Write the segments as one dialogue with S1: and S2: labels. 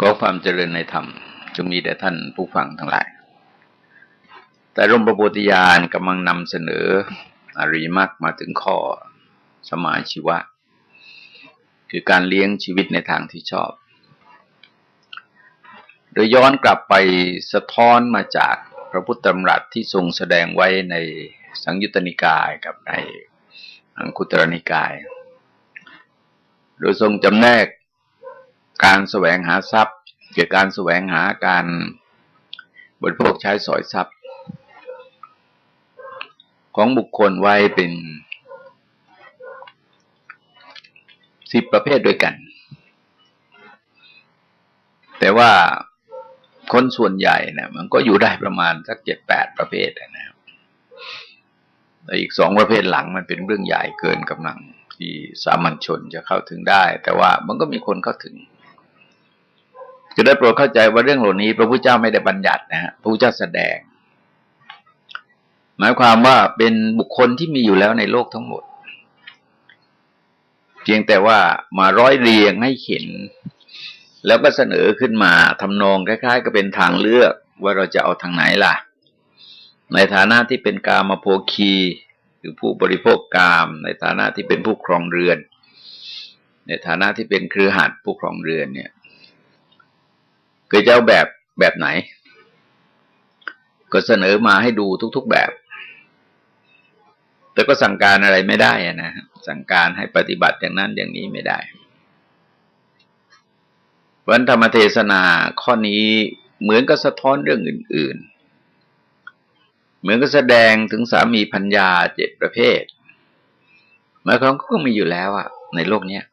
S1: ขอความเจริญในธรรมจงมีแด่ท่านผู้ฟังทั้งหลาย แต่ร่มประโพธิญาณกำลังนำเสนออริมักมาถึงข้อสมาชีวะ คือการเลี้ยงชีวิตในทางที่ชอบ โดยย้อนกลับไปสะท้อนมาจากพระพุทธธรรมรัตที่ทรงแสดงไว้ในสังยุตตนิกายกับในอังคุตรนิกาย โดยทรงจำแนก การแสวงหาทรัพย์ เกี่ยวกับการแสวงหาการบริโภคใช้สอยทรัพย์ ของบุคคลไว้เป็นสิบประเภทด้วยกัน แต่ว่าคนส่วนใหญ่เนี่ยมันก็อยู่ได้ประมาณสักเจ็ดแปดประเภทนะครับแต่อีกสองประเภทหลังมันเป็นเรื่องใหญ่เกินกำลังที่สามัญชนจะเข้าถึงได้ แต่ว่ามันก็มีคนเข้าถึง จะได้โปรดเข้าใจว่าเรื่องเหล่านี้ พระพุทธเจ้าไม่ได้บัญญัตินะฮะพระพุทธเจ้าแสดง หมายความว่าเป็นบุคคลที่มีอยู่แล้วในโลกทั้งหมด เพียงแต่ว่ามาร้อยเรียงให้เห็น แล้วก็เสนอขึ้นมาทำนองคล้ายๆ ก็เป็นทางเลือกว่าเราจะเอาทางไหนล่ะ ในฐานะที่เป็นกามาโพคีหรือผู้บริโภคกาม ในฐานะที่เป็นผู้ครองเรือน ในฐานะที่เป็นเครือขัดผู้ครองเรือนเนี่ย คือจะเอาแบบแบบไหน ก็เสนอมาให้ดูทุก ๆแบบ แต่ก็สั่งการอะไรไม่ได้นะสั่งการให้ปฏิบัติอย่างนั้นอย่างนี้ไม่ได้วันธรรมเทศนาข้อนี้เหมือนกับสะท้อนเรื่องอื่น ๆ เหมือนกับแสดงถึงสามีพัญญาเจ็ดประเภทหมายความก็มีอยู่แล้วอะในโลกเนี้ย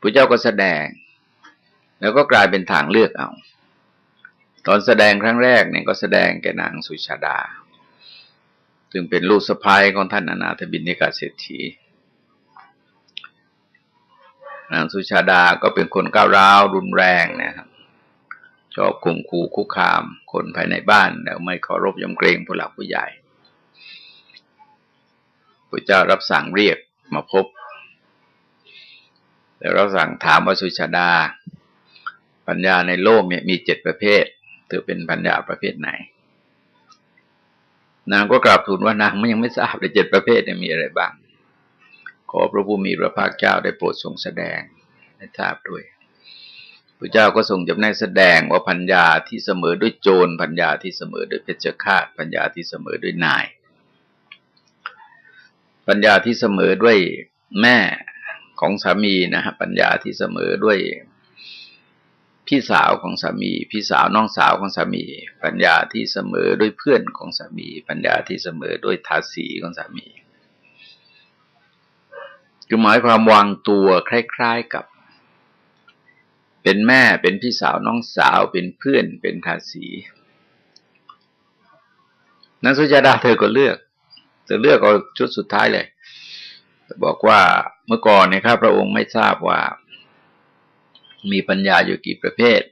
S1: พระเจ้าก็แสดง แล้วก็กลายเป็นทางเลือกเอา ตอนแสดงครั้งแรกเนี่ยก็แสดงแกนางสุชาดา ซึ่งเป็นลูกสะพ้ายของท่านอนาถบินิกาเศรษฐีนางสุชาดาก็เป็นคนก้าวร้าวรุนแรงนะครับชอบข่มขู่คุกคาม คนภายในบ้านแล้วไม่เคารพยำเกรงผู้หลักผู้ใหญ่พระเจ้ารับสั่งเรียกมาพบ แล้วรับสั่งถามว่าสุชาดา ปัญญาในโลกเนี่ยมีเจ็ดประเภทเธอเป็นปัญญาประเภทไหน นางก็กราบทูลว่านางไมันยังไม่ทราบเลยเจ็ดประเภทเนี่ยมีอะไรบ้าง ขอพระผู้มีพระภาคเจ้าได้โปรดทรงแสดงให้ทราบด้วยพระเจ้าก็ทรงจำแนกแสดงว่าปัญญาที่เสมอด้วยโจรปัญญาที่เสมอด้วยเพชฌฆาตปัญญาที่เสมอด้วยนาย ปัญญาที่เสมอด้วยแม่ของสามีนะฮะปัญญาที่เสมอด้วย พี่สาวของสามี พี่สาวน้องสาวของสามี ปัญญาที่เสมอด้วยเพื่อนของสามี ปัญญาที่เสมอด้วยทาสีของสามีคือหมายความวางตัวคล้าย ๆกับ เป็นแม่เป็นพี่สาวน้องสาวเป็นเพื่อนเป็นทาสีนันสุจาดาเธอก็เลือกเธอเลือกเอาชุดสุดท้ายเลยบอกว่าเมื่อก่อนเนี่ยครับพระองค์ไม่ทราบว่า มีปัญญาอยู่กี่ประเภท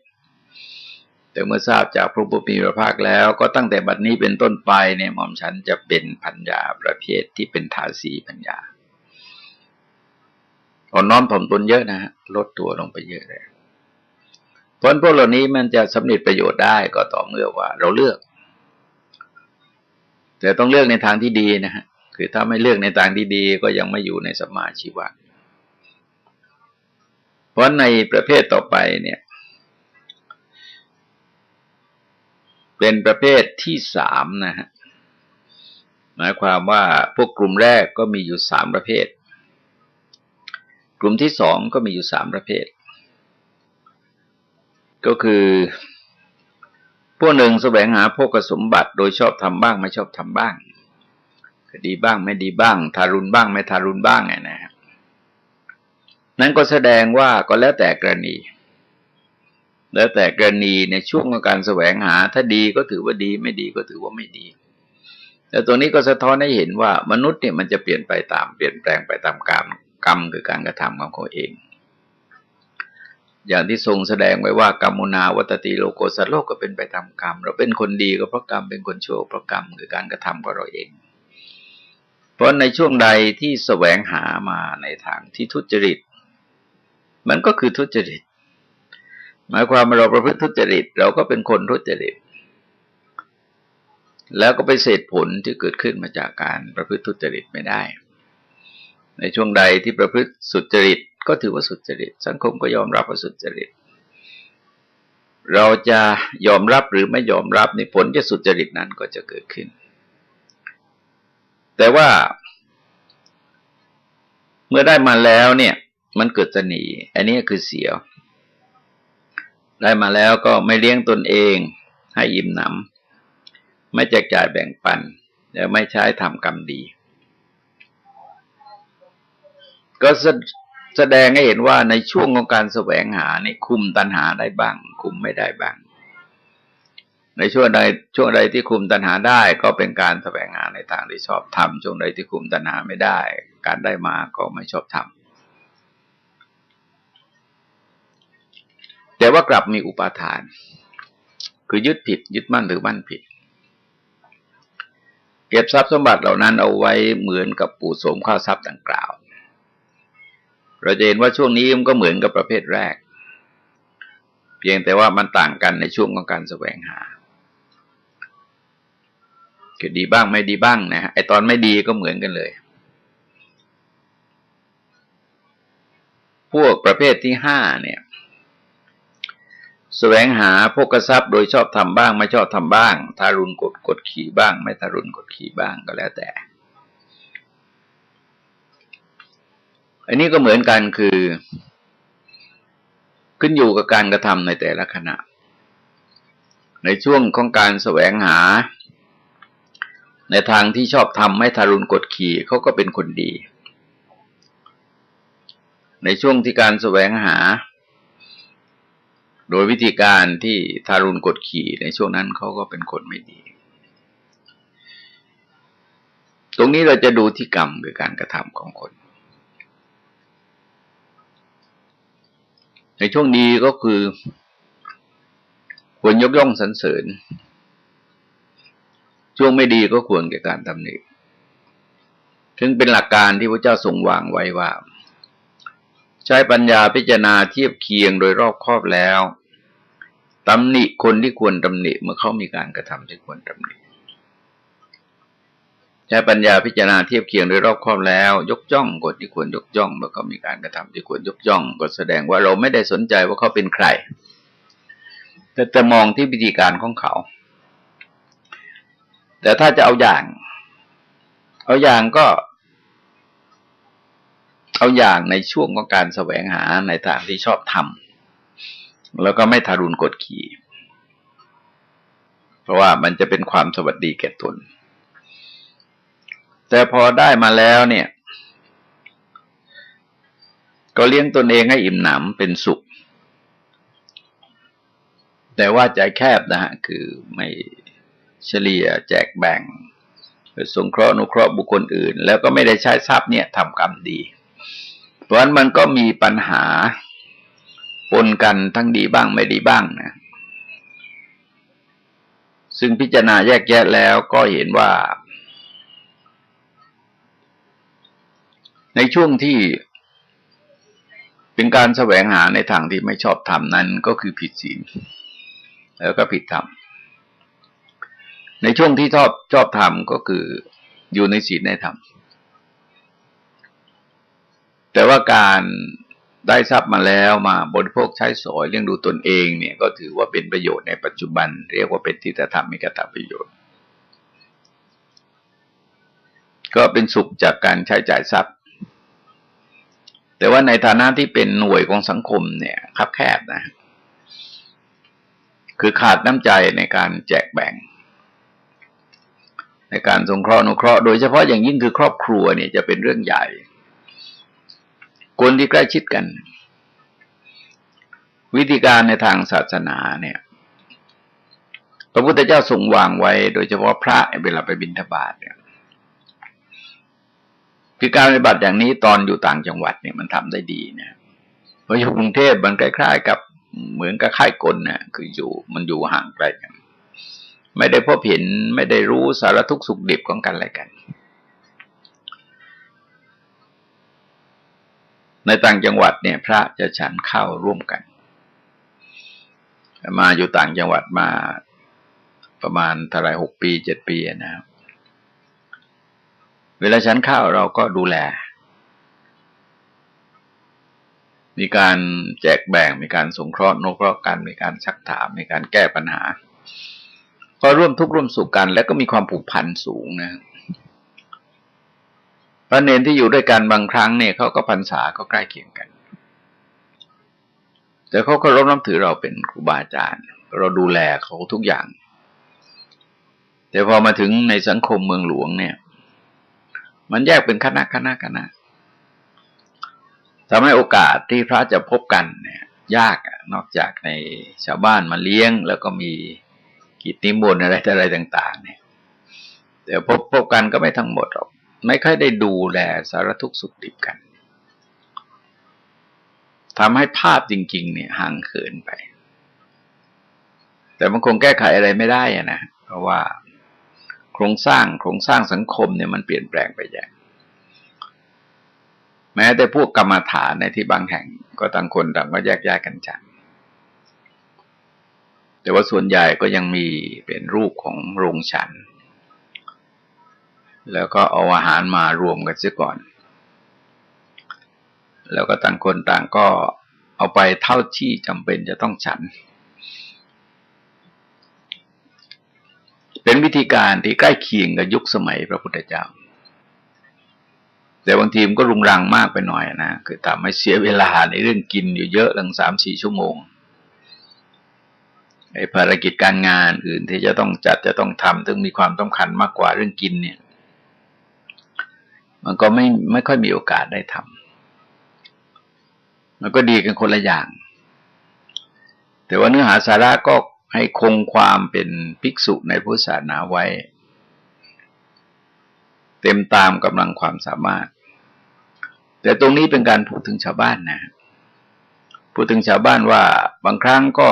S1: แต่เมื่อทราบจากพระบุตรมีพระภาคแล้วก็ตั้งแต่บัดนี้เป็นต้นไปเนี่ยหม่อมฉันจะเป็นปัญญาประเภทที่เป็นทาสีปัญญาอ่อนน้อมถ่อมตนเยอะนะฮะลดตัวลงไปเยอะเลยผลพวกเหล่านี้มันจะสำเร็จประโยชน์ได้ก็ต่อเมื่อว่า เราเลือก แต่ต้องเลือกในทางที่ดีนะฮะคือถ้าไม่เลือกในทางที่ดีก็ยังไม่อยู่ในสมาชีวะ เพราะในประเภทต่อไปเนี่ย เป็นประเภทที่สามนะฮะหมายความว่าพวกกลุ่มแรกก็มีอยู่สามประเภท กลุ่มที่สองก็มีอยู่สามประเภท ก็คือ พวกหนึ่งแสวงหาพวกสมบัติ โดยชอบทำบ้างไม่ชอบทำบ้างดีบ้างไม่ดีบ้าง ทารุณบ้างไม่ทารุณบ้างไงนะครับ นั้นก็แสดงว่าก็แล้วแต่กรณี แล้วแต่กรณีในช่วงของการแสวงหา ถ้าดีก็ถือว่าดีไม่ดีก็ถือว่าไม่ดี แต่ตัวนี้ก็สะท้อนให้เห็นว่ามนุษย์เนี่ยมันจะเปลี่ยนไปตามเปลี่ยนแปลงไปตามกรรมกรรมคือการกระทำของเขาเอง อย่างที่ทรงแสดงไว้ว่ากรรมุนาวัตติโลโกสัตโลกก็เป็นไปตามกรรม เราเป็นคนดีก็เพราะกรรมเป็นคนชั่วเพราะกรรมคือการกระทำของเราเองเพราะในช่วงใดที่แสวงหามาในทางที่ทุจริต มันก็คือทุจริต หมายความว่าเราประพฤติทุจริต เราก็เป็นคนทุจริต แล้วก็ไปเศษผลที่เกิดขึ้นมาจากการประพฤติทุจริตไม่ได้ ในช่วงใดที่ประพฤติสุจริต ก็ถือว่าสุจริต สังคมก็ยอมรับว่าสุจริต เราจะยอมรับหรือไม่ยอมรับในผลจะสุจริตนั้นก็จะเกิดขึ้น แต่ว่าเมื่อได้มาแล้วเนี่ย มันเกิดจะหนีอันนี้คือเสียได้มาแล้วก็ไม่เลี้ยงตนเองให้อิ่มหนำไม่แจกจ่ายแบ่งปัน แล้วไม่ใช้ทำกรรมดี ก็แสดงให้เห็นว่าในช่วงของการแสวงหานี่คุมตัณหาได้บ้าง คุมไม่ได้บ้าง ในช่วงใดช่วงใดที่คุมตัณหาได้ก็เป็นการแสวงหาในทางที่ชอบทำช่วงใดที่คุมตัณหาไม่ได้ การได้มาก็ไม่ชอบทำ แต่ว่ากลับมีอุปาทาน คือยึดผิด ยึดมั่นหรือมั่นผิด เก็บทรัพย์สมบัติเหล่านั้นเอาไว้เหมือนกับปู่สมข้าวทรัพย์ดังกล่าว เราจะเห็นว่าช่วงนี้มันก็เหมือนกับประเภทแรก เพียงแต่ว่ามันต่างกันในช่วงของการแสวงหาคือดีบ้างไม่ดีบ้างนะฮะไอตอนไม่ดีก็เหมือนกันเลย พวกประเภทที่ห้าเนี่ย แสวงหาพกทรัพย์โดยชอบทำบ้าง ไม่ชอบทำบ้าง ทารุณกดกดขี่บ้าง ไม่ทารุณกดขี่บ้างก็แล้วแต่ อันนี้ก็เหมือนกันคือ ขึ้นอยู่กับการกระทำในแต่ละขณะ ในช่วงของการแสวงหา ในทางที่ชอบทำไม่ทารุณกดขี่เขาก็เป็นคนดี ในช่วงที่การแสวงหา โดยวิธีการที่ทารุณกดขี่ในช่วงนั้นเขาก็เป็นคนไม่ดี ตรงนี้เราจะดูที่กรรมคือการกระทำของคน ในช่วงดีก็คือควรยกย่องสรรเสริญ ช่วงไม่ดีก็ควรแก่การตำหนิถึงเป็นหลักการที่พระเจ้าทรงวางไว้ว่า ใช้ปัญญาพิจารณาเทียบเคียงโดยรอบครอบแล้วตำหนิคนที่ควรตำหนิเมื่อเขามีการกระทำที่ควรตำหนิใช้ปัญญาพิจารณาเทียบเคียงโดยรอบครอบแล้ว ยกย่องคนที่ควรยกย่องเมื่อเขามีการกระทำที่ควรยกย่องก็แสดงว่าเราไม่ได้สนใจว่าเขาเป็นใคร แต่จะมองที่วิธีการของเขา แต่ถ้าจะเอาอย่าง เอาอย่างก็ เอาอย่างในช่วงของการแสวงหาในทางที่ชอบทำแล้วก็ไม่ทารุณกดขี่ เพราะว่ามันจะเป็นความสวัสดีแก่ตน แต่พอได้มาแล้วเนี่ย ก็เลี้ยงตนเองให้อิ่มหนำเป็นสุข แต่ว่าใจแคบนะฮะ คือไม่เฉลี่ยแจกแบ่งสงเคราะห์นุเคราะห์บุคคลอื่น แล้วก็ไม่ได้ใช้ทรัพย์เนี่ยทำกรรมดี เพราะฉะนั้นมันก็มีปัญหาปนกันทั้งดีบ้างไม่ดีบ้างนะซึ่งพิจารณาแยกแยะแล้วก็เห็นว่า ในช่วงที่เป็นการแสวงหาในทางที่ไม่ชอบทำนั้นก็คือผิดศีลแล้วก็ผิดธรรม ในช่วงที่ชอบชอบทำก็คืออยู่ในศีลในธรรม แต่ว่าการได้ทรัพย์มาแล้วมาบริโภคใช้สอยเลี้ยงดูตนเองเนี่ยก็ถือว่าเป็นประโยชน์ในปัจจุบัน เรียกว่าเป็นทิฏฐธรรมมีกตประโยชน์ ก็เป็นสุขจากการใช้จ่ายทรัพย์ แต่ว่าในฐานะที่เป็นหน่วยของสังคมเนี่ยคับแคบนะ คือขาดน้ำใจในการแจกแบ่ง ในการสงเคราะห์นุเคราะห์โดยเฉพาะอย่างยิ่งคือครอบครัวเนี่ยจะเป็นเรื่องใหญ่ คนที่ใกล้ชิดกัน วิธีการในทางศาสนาเนี่ย พระพุทธเจ้าทรงวางไว้ โดยเฉพาะพระเวลาไปบิณฑบาตเนี่ยคือการปฏิบัติอย่างนี้ตอนอยู่ต่างจังหวัดเนี่ยมันทำได้ดีเนี่ยเพราะอยู่กรุงเทพมันคล้ายๆกับเหมือนกับค่ายกลเนี่ยคืออยู่มันอยู่ห่างไกลกัน ไม่ได้พบเห็นไม่ได้รู้สารทุกข์สุขดิบของกันอะไรกัน ในต่างจังหวัดเนี่ยพระจะฉันข้าวร่วมกัน มาอยู่ต่างจังหวัดมาประมาณเท่าไรหกปีเจ็ดปีนะครับ เวลาฉันข้าวเราก็ดูแล มีการแจกแบ่งมีการสงเคราะห์นกเคราะห์กันมีการชักถามมีการแก้ปัญหา ก็ร่วมทุกข์ร่วมสุขกัน แล้วก็มีความผูกพันสูงนะครับ พระเนนที่อยู่ด้วยกันบางครั้งเนี่ยเขาก็พรรษาก็ใกล้เคียงกัน แต่เขาก็รบน้ำถือเราเป็นครูบาอาจารย์ เราดูแลเขาทุกอย่าง แต่พอมาถึงในสังคมเมืองหลวงเนี่ย มันแยกเป็นคณะคณะคณะทำให้โอกาสที่พระจะพบกันเนี่ย ยากนอกจากในชาวบ้านมาเลี้ยง แล้วก็มีกิจนิมนต์อะไรอะไรต่าง ๆ เนี่ยแต่พบพบกันก็ไม่ทั้งหมดหรอก ไม่ค่อยได้ดูแลสารทุกข์สุขดิบกันทำให้ภาพจริง ๆ เนี่ยห่างเขินไป แต่มันคงแก้ไขอะไรไม่ได้อะนะเพราะว่าโครงสร้างโครงสร้างสังคมเนี่ยมันเปลี่ยนแปลงไปอย่างแม้แต่พวกกรรมฐานในที่บางแห่งก็ต่างคนต่างก็แยกย้ายกันจังแต่ว่าส่วนใหญ่ก็ยังมีเป็นรูปของโรงฉัน แล้วก็เอาอาหารมารวมกันเสียก่อน แล้วก็ต่างคนต่างก็เอาไปเท่าที่จำเป็นจะต้องฉัน เป็นวิธีการที่ใกล้เคียงกับยุคสมัยพระพุทธเจ้า แต่บางทีมันก็รุงรังมากไปหน่อยนะ คือทำให้เสียเวลาในเรื่องกินอยู่เยอะตั้งสามสี่ชั่วโมงไอ้ภารกิจการงานอื่นที่จะต้องจัดจะต้องทำซึ่งมีความสำคัญมากกว่าเรื่องกินเนี่ย มันก็ไม่ไม่ค่อยมีโอกาสได้ทำมันก็ดีกันคนละอย่าง แต่ว่าเนื้อหาสาระก็ให้คงความเป็นภิกษุในพุทธศาสนาไว้ เต็มตามกำลังความสามารถ แต่ตรงนี้เป็นการพูดถึงชาวบ้านนะ พูดถึงชาวบ้านว่าบางครั้งก็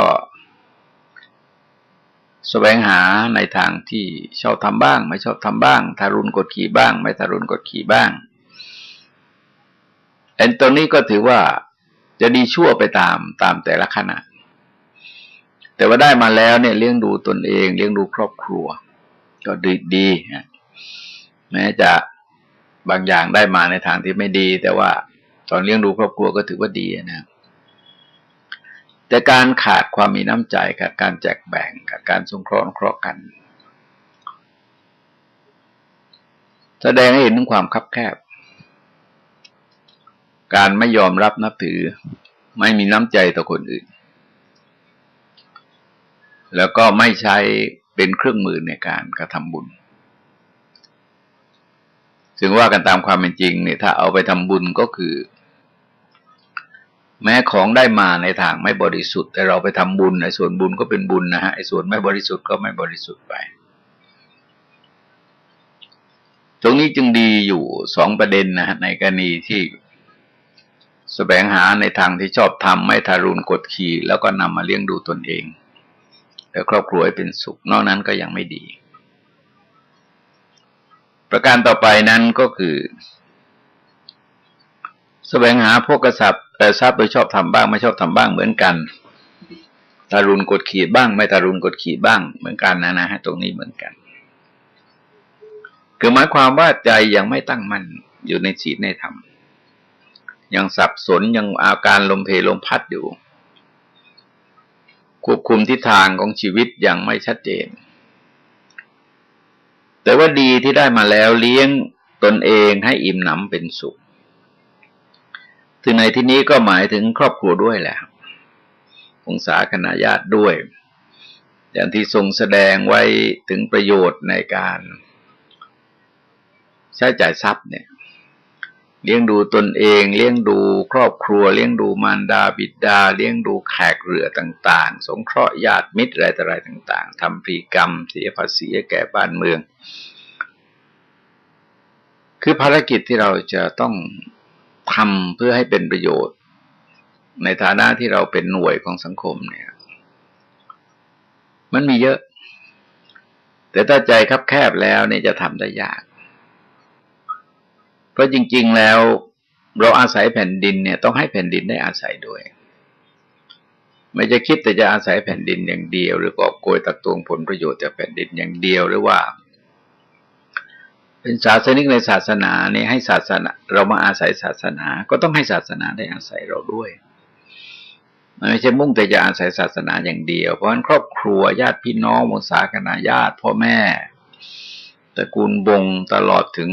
S1: แสวงหาในทางที่ชอบทำบ้าง ไม่ชอบทำบ้าง ทารุณกดขี่บ้าง ไม่ทารุณกดขี่บ้างเอ็นตรงนี้ก็ถือว่าจะดีชั่วไปตามตามแต่ละขณะ แต่ว่าได้มาแล้วเนี่ยเลี้ยงดูตนเอง เลี้ยงดูครอบครัว ก็ดีดีแม้จะบางอย่างได้มาในทางที่ไม่ดี แต่ว่าตอนเลี้ยงดูครอบครัวก็ถือว่าดีนะ แต่การขาดความมีน้ำใจกับการแจกแบ่งกับการสงเคราะห์เคราะห์กัน แสดงให้เห็นถึงความคับแคบ การไม่ยอมรับนับถือ ไม่มีน้ำใจต่อคนอื่น แล้วก็ไม่ใช้เป็นเครื่องมือในการกระทำบุญซึ่งว่ากันตามความเป็นจริงเนี่ยถ้าเอาไปทำบุญก็คือ แม้ของได้มาในทางไม่บริสุทธิ์ แต่เราไปทำบุญในส่วนบุญก็เป็นบุญนะฮะไอ้ส่วนไม่บริสุทธิ์ก็ไม่บริสุทธิ์ไป ตรงนี้จึงดีอยู่สองประเด็นนะฮะในกรณีที่สแสวงหาในทางที่ชอบทำไม่ทารุณกดขี่ แล้วก็นำมาเลี้ยงดูตนเองแต่ครอบครัวเป็นสุข นอกนั้นก็ยังไม่ดี ประการต่อไปนั้นก็คือสแสวงหาพวกกษัตริย์ แต่ทรัพย์โดยชอบทำบ้าง ไม่ชอบทำบ้างเหมือนกันทารุณกดขี่บ้าง ไม่ทารุณกดขี่บ้างเหมือนกันนะนะฮะตรงนี้เหมือนกันคือหมายความว่าใจยังไม่ตั้งมั่นอยู่ในศีลในธรรมยังสับสนยังอาการลมเพลมพัดอยู่ ควบคุมทิศทางของชีวิตยังไม่ชัดเจน แต่ว่าดีที่ได้มาแล้วเลี้ยงตนเองให้อิ่มหนำเป็นสุข ถึงในที่นี้ก็หมายถึงครอบครัวด้วยแหละองศาคณะญาติด้วย อย่างที่ทรงแสดงไว้ถึงประโยชน์ในการใช้จ่ายทรัพย์เนี่ยเลี้ยงดูตนเอง เลี้ยงดูครอบครัว เลี้ยงดูมารดาบิดา เลี้ยงดูแขกเรือต่าง ๆ สงเคราะห์ญาติมิตรอะไรต่ออะไรต่าง ๆทำปีกรรม เสียภาษีแก่บ้านเมือง คือภารกิจที่เราจะต้อง ทำเพื่อให้เป็นประโยชน์ ในฐานะที่เราเป็นหน่วยของสังคมเนี่ย มันมีเยอะ แต่ถ้าใจคับแคบแล้วเนี่ยจะทำได้ยาก เพราะจริง ๆแล้ว เราอาศัยแผ่นดินเนี่ย ต้องให้แผ่นดินได้อาศัยด้วย ไม่จะคิดแต่จะอาศัยแผ่นดินอย่างเดียว หรือกอบโกยตักตวงผลประโยชน์จากแผ่นดินอย่างเดียวหรือว่า เป็นศาสนิกในศาสนาเนี่ยให้ศาสนา เรามาอาศัยศาสนา ก็ต้องให้ศาสนาได้อาศัยเราด้วยมันไม่ใช่มุ่งแต่จะอาศัยศาสนาอย่างเดียว เพราะฉะนั้นครอบครัวญาติพี่น้องมุสาคณาญาติพ่อแม่ตระกูลบงตลอดถึง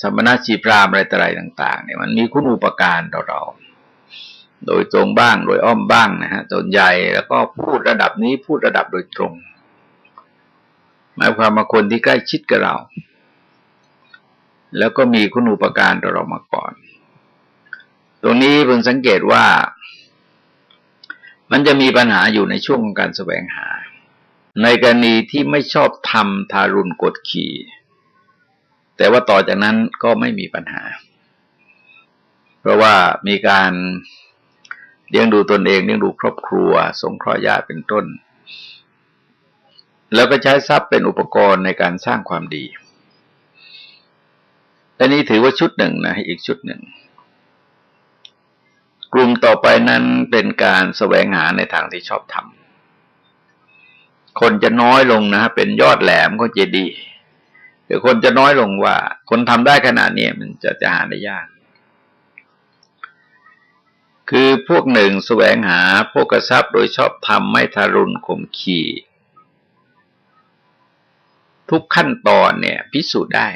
S1: สมณะชีพรามอะไรต่ออะไรต่างๆเนี่ยมันมีคุณอุปการต่อเรา โดยตรงบ้างโดยอ้อมบ้างนะฮะส่วนใหญ่แล้วก็พูดระดับนี้พูดระดับโดยตรง หมายความว่าคนที่ใกล้ชิดกับเรา แล้วก็มีคุณอุปการต่อเรามาก่อน ตรงนี้เพิ่งสังเกตว่า มันจะมีปัญหาอยู่ในช่วงของการแสวงหา ในกรณีที่ไม่ชอบทำทารุณกดขี่ แต่ว่าต่อจากนั้นก็ไม่มีปัญหา เพราะว่ามีการเลี้ยงดูตนเองเลี้ยงดูครอบครัว สงเคราะห์ญาติเป็นต้น แล้วก็ใช้ทรัพย์เป็นอุปกรณ์ในการสร้างความดีอันนี้ถือว่าชุดหนึ่งนะอีกชุดหนึ่ง กลุ่มต่อไปนั้นเป็นการแสวงหาในทางที่ชอบทำคนจะน้อยลงนะเป็นยอดแหลมก็เจดีแต่คนจะน้อยลงว่า คนทำได้ขนาดนี้มันจะจะหาได้ยาก คือพวกหนึ่งแสวงหาพวกกระซับโดยชอบทำไม่ทารุณข่มขี่ ทุกขั้นตอนเนี่ย พิสูจน์ได้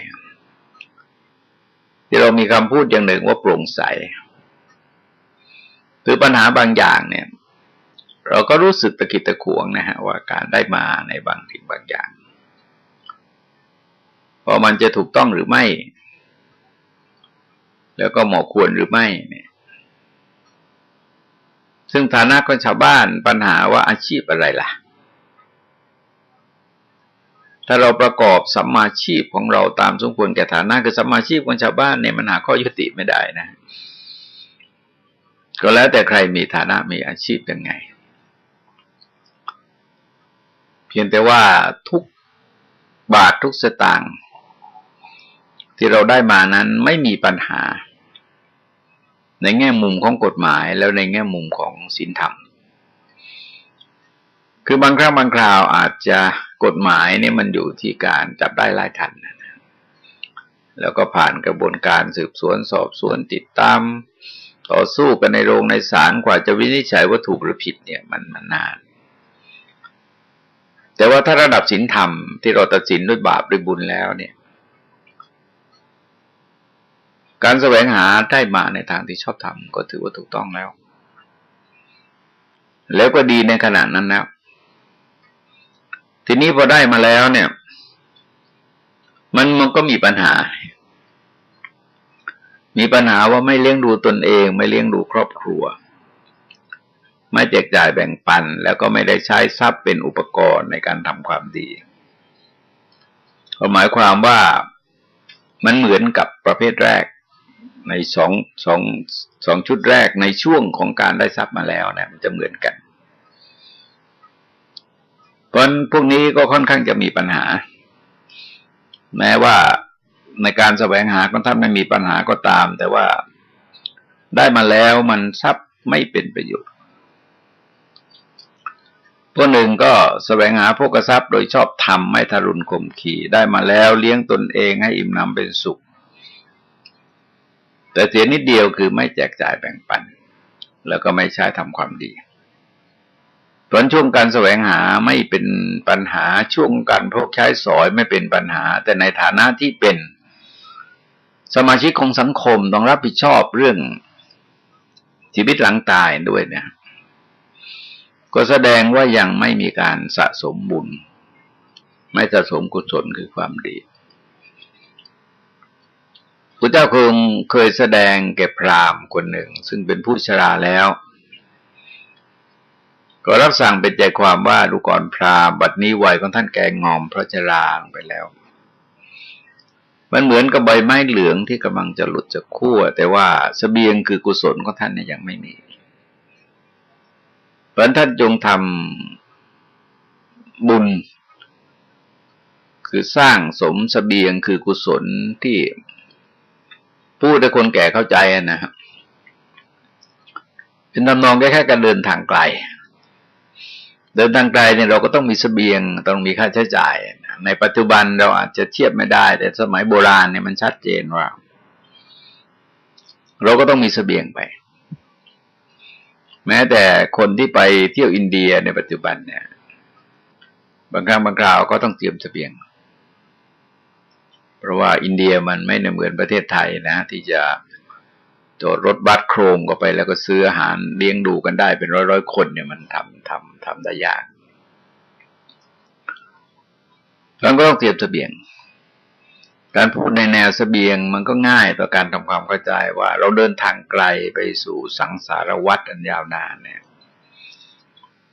S1: ที่เรามีคำพูดอย่างหนึ่งว่าโปร่งใสคือปัญหาบางอย่างเนี่ย เราก็รู้สึกตะกิดตะขวงนะฮะว่าการได้มาในบางสิ่งบางอย่างพอมันจะถูกต้องหรือไม่ แล้วก็เหมาะควรหรือไม่เนี่ย ซึ่งฐานะของชาวบ้านปัญหาว่าอาชีพอะไรล่ะ ถ้าเราประกอบสัมมาชีพของเราตามสมควรแก่ฐานะคือสัมมาชีพของชาวบ้านเนี่ยมันหาข้อยุติไม่ได้นะ ก็แล้วแต่ใครมีฐานะมีอาชีพยังไง เพียงแต่ว่าทุกบาททุกสตางค์ที่เราได้มานั้นไม่มีปัญหา ในแง่มุมของกฎหมายแล้วในแง่มุมของศีลธรรม คือบางครั้งบางคราวอาจจะกฎหมายเนี่ยมันอยู่ที่การจับได้ไล่ทันแล้วก็ผ่านกระบวนการสืบสวนสอบสวนติดตาม ต่อสู้กันในโรงในศาลกว่าจะวินิจฉัยว่าถูกหรือผิดเนี่ยมันมันนาน แต่ว่าถ้าระดับศีลธรรมที่เราตัดสินด้วยบาปหรือบุญแล้วเนี่ย การแสวงหาได้มาในทางที่ชอบทำก็ถือว่าถูกต้องแล้ว แล้วก็ดีในขณะนั้นแล้ว ทีนี้พอได้มาแล้วเนี่ย มันมันก็มีปัญหา มีปัญหาว่าไม่เลี้ยงดูตนเอง ไม่เลี้ยงดูครอบครัว ไม่แจกจ่ายแบ่งปัน แล้วก็ไม่ได้ใช้ทรัพย์เป็นอุปกรณ์ในการทำความดีหมายความว่ามันเหมือนกับประเภทแรกในสองสองสองชุดแรกในช่วงของการได้ทรัพย์มาแล้วนะมันจะเหมือนกัน เพราะพวกนี้ก็ค่อนข้างจะมีปัญหา แม้ว่าในการแสวงหาของท่านไม่มีปัญหาก็ตาม แต่ว่าได้มาแล้วมันทรัพย์ไม่เป็นประโยชน์พวกหนึ่งก็แสวงหาพวกทรัพย์โดยชอบทำไม่ทารุณข่มขีได้มาแล้วเลี้ยงตนเองให้อิ่มนำเป็นสุข แต่เสียนิดเดียวคือไม่แจกจ่ายแบ่งปัน แล้วก็ไม่ใช้ทำความดี ผลช่วงการแสวงหาไม่เป็นปัญหาช่วงการพกใช้สอยไม่เป็นปัญหา แต่ในฐานะที่เป็น สมาชิกของสังคมต้องรับผิดชอบเรื่องชีวิตหลังตายด้วยเนี่ย ก็แสดงว่ายังไม่มีการสะสมบุญ ไม่สะสมกุศลคือความดีพระเจ้าคงเคยแสดงแก่พราหมณ์คนหนึ่ง ซึ่งเป็นผู้ชราแล้ว ก็รับสั่งเป็นใจความว่าดูก่อนพรามบัดนี้วัยของท่านแก่งอมเพราะชราลงไปแล้ว มันเหมือนกับใบไม้เหลืองที่กำลังจะหลุดจากขั้วแต่ว่าสเสบียงคือกุศลของท่านเนี่ยยังไม่มีเพราะท่านจงทำบุญ คือสร้างสมสเสบียงคือกุศลที่พูดให้คนแก่เข้าใจนะครับเป็นทำนองแค่แค่การเดินทางไกล เดินทางไกลเนี่ยเราก็ต้องมีเสบียงต้องมีค่าใช้จ่าย ในปัจจุบันเราอาจจะเทียบไม่ได้ แต่สมัยโบราณเนี่ยมันชัดเจนว่า เราก็ต้องมีเสบียงไป แม้แต่คนที่ไปเที่ยวอินเดียในปัจจุบันเนี่ย บางครั้งบางคราวก็ต้องเตรียมเสบียง เพราะว่าอินเดียมันไม่เหมือนประเทศไทยนะ ที่จะ จอดรถบัสโครงก็ไปแล้วก็ซื้ออาหารเลี้ยงดูกันได้เป็นร้อยร้อยคนเนี่ยมันทำทำทำได้ยากแล้วก็ต้องเตรียมเสบียง การพูดในแนวเสบียงมันก็ง่ายต่อการทำความเข้าใจว่า เราเดินทางไกลไปสู่สังสารวัฏอันยาวนานเนี่ย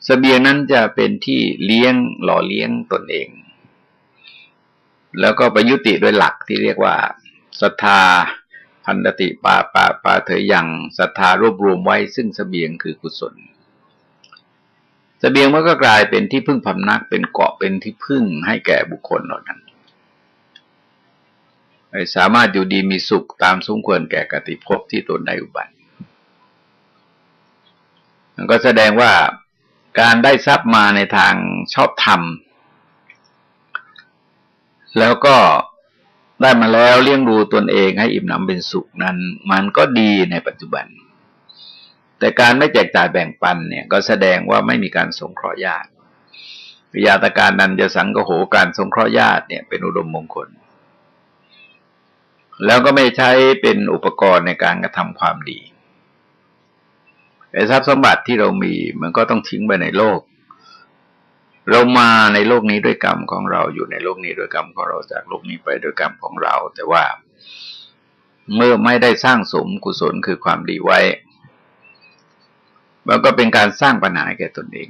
S1: เสบียงนั้นจะเป็นที่เลี้ยงหล่อเลี้ยงตนเอง แล้วก็ประยุติโดยหลักที่เรียกว่าศรัทธา พันติปาปาปาเถยยังศรัทธารวบรวมไว้ซึ่งสเสบียงคือกุศลสเสบียงมันก็กลายเป็นที่พึ่งพำนักเป็นเกาะเป็นที่พึ่งให้แก่บุคคลเหล่านั้นสามารถอยู่ดีมีสุขตามสมควรแก่กติภพที่ตนได้อุบัติมันก็แสดงว่าการได้ทรัพย์มาในทางชอบธรรม แล้วก็ ได้มาแล้วเลี้ยงดูตนเองให้อิ่มหนำเป็นสุขนั้น มันก็ดีในปัจจุบัน แต่การไม่แจกจ่ายแบ่งปันเนี่ย ก็แสดงว่าไม่มีการสงเคราะห์ญาติวิยาตการนันจะสังกโหการสงเคราะห์ญาติเนี่ยเป็นอุดมมงคล แล้วก็ไม่ใช้เป็นอุปกรณ์ในการกระทำความดีไอ้ทรัพย์สมบัติที่เรามีมันก็ต้องทิ้งไปในโลก เรามาในโลกนี้ด้วยกรรมของเราอยู่ในโลกนี้ด้วยกรรมของเราจากโลกนี้ไปด้วยกรรมของเรา แต่ว่า เมื่อไม่ได้สร้างสมกุศลคือความดีไว้ มันก็เป็นการสร้างปัญหาแก่ตนเอง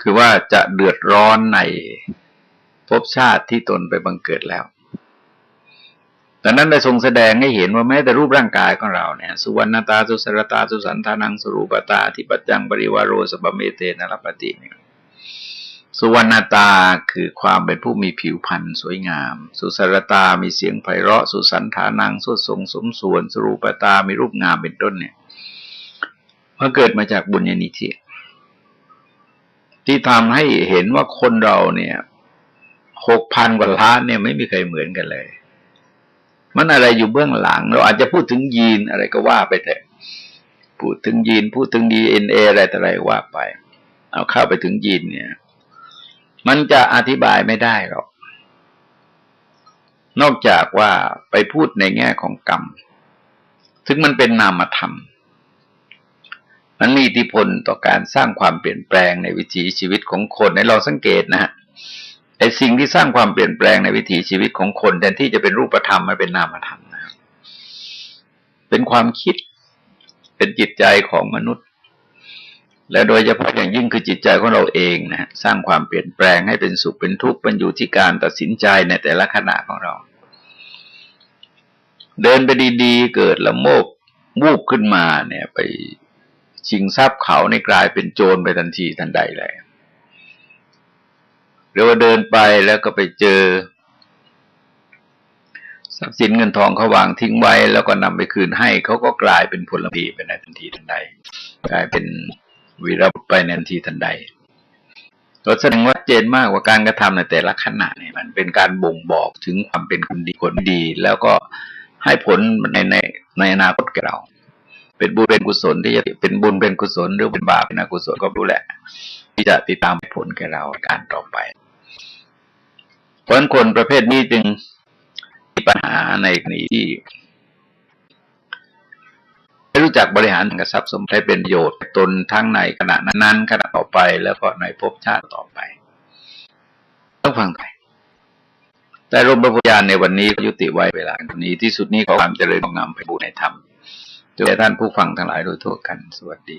S1: คือว่าจะเดือดร้อนในภพชาติที่ตนไปบังเกิดแล้ว ดังนั้นได้ทรงแสดงให้เห็นว่าแม้แต่รูปร่างกายของเราเนี่ย สุวรรณตา สุสรตา สุสันทานังสรูปตาทิปัจจัง ปริวารโรสบเมเตนรปติเนี่ยสุวรรณตาคือความเป็นผู้มีผิวพรรณสวยงาม สุสรตา มีเสียงไพเราะ สุสันทานังสุดทรงสมส่วนสรูปตา มีรูปงามเป็นต้นเนี่ยมันเกิดมาจากบุญญาณิธิที่ทำให้เห็นว่าคนเราเนี่ยหกพันกว่าล้านเนี่ยไม่มีใครเหมือนกันเลย มันอะไรอยู่เบื้องหลัง เราอาจจะพูดถึงยีนอะไรก็ว่าไปเถอะพูดถึงยีนพูดถึงดีเอ็นเออะไรแต่อะไรว่าไป เอาเข้าไปถึงยีนเนี่ย มันจะอธิบายไม่ได้หรอกนอกจากว่าไปพูดในแง่ของกรรมถึงมันเป็นนามธรรม มันมีอิทธิพลต่อการสร้างความเปลี่ยนแปลงในวิถีชีวิตของคนในเราสังเกตนะฮะ ไอ้สิ่งที่สร้างความเปลี่ยนแปลงในวิถีชีวิตของคนแทนที่จะเป็นรูปธรรมมาเป็นนามธรรมนะครับเป็นความคิดเป็นจิตใจของมนุษย์ และโดยเฉพาะอย่างยิ่งคือจิตใจของเราเองนะสร้างความเปลี่ยนแปลงให้เป็นสุขเป็นทุกข์เป็นอยู่ที่การตัดสินใจในแต่ละขณะของเรา เดินไปดีๆ เกิดละโมบวูบขึ้นมาเนี่ย ไปชิงทรัพย์เขาในกลายเป็นโจรไปทันทีทันใดเลย หรือว่าเดินไปแล้วก็ไปเจอทรัพย์สินเงินทองเขาวางทิ้งไว้ แล้วก็นำไปคืนให้เขาก็กลายเป็นผลพีไปในทันทีทันใด กลายเป็นวีรบุรุษไปในทันทีทันใดเราแสดงว่าเจนมากว่าการกระทำในแต่ละขณะเนี่ยมันเป็นการบ่งบอกถึงความเป็นคนดีคนดี แล้วก็ให้ผลในในในอนาคตแก่เรา เป็นบุญเป็นกุศลที่จะเป็นบุญเป็นกุศลหรือเป็นบาปเป็นอกุศลก็รู้แหละ ที่จะติดตามผลแก่เราการต่อไป ราะคนประเภทนี้จึงมีปัญหาในกรณีที่ไม่รู้จักบริหารกระทรัพย์สมบัติเป็นประโยชน์ตนทั้งในขณะนั้นขณะต่อไปแล้วก็ในภพชาติต่อไป ต้องฟังไปแต่รมพระพุทธญาณในวันนี้ยุติไว้เวลานี้ที่สุดนี้ขอความเจริญงามไปบูรณนธรรมจงแด่ท่านผู้ฟังทั้งหลายโดยทั่วกันสวัสดี